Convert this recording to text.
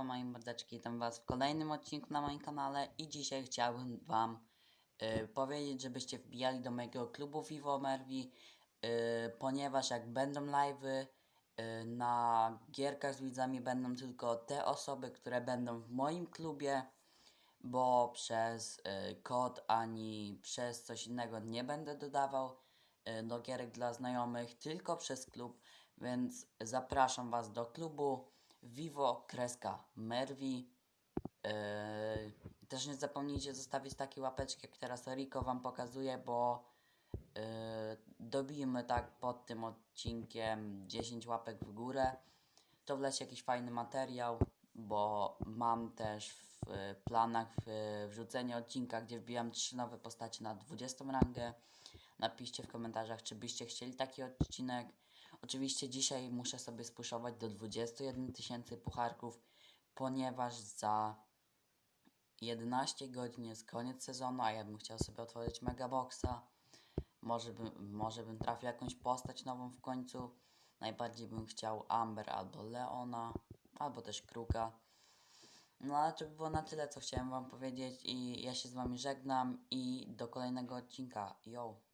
Siemanko moje mordeczki, witam was w kolejnym odcinku na moim kanale i dzisiaj chciałbym wam y, powiedzieć, żebyście wbijali do mojego klubu Vivo Merwi, y, ponieważ jak będą live'y y, na gierkach z widzami będą tylko te osoby, które będą w moim klubie, bo przez y, kod ani przez coś innego nie będę dodawał y, do gierek dla znajomych, tylko przez klub, więc zapraszam Was do klubu Vivo Kreska Merwi. Yy, też nie zapomnijcie zostawić takiej łapeczki, jak teraz Rico Wam pokazuje, bo yy, dobijmy tak pod tym odcinkiem 10 łapek w górę. To wleci jakiś fajny materiał, bo mam też w y, planach wrzucenie odcinka, gdzie wbijam trzy nowe postacie na 20 rangę. Napiszcie w komentarzach, czy byście chcieli taki odcinek. Oczywiście dzisiaj muszę sobie spuszować do 21 tysięcy pucharków, ponieważ za 11 godzin jest koniec sezonu, a ja bym chciał sobie otworzyć megaboxa. Może bym, może bym trafił jakąś postać nową w końcu. Najbardziej bym chciał Amber albo Leona, albo też Kruka. No ale to by było na tyle, co chciałem wam powiedzieć i ja się z wami żegnam i do kolejnego odcinka. Yo!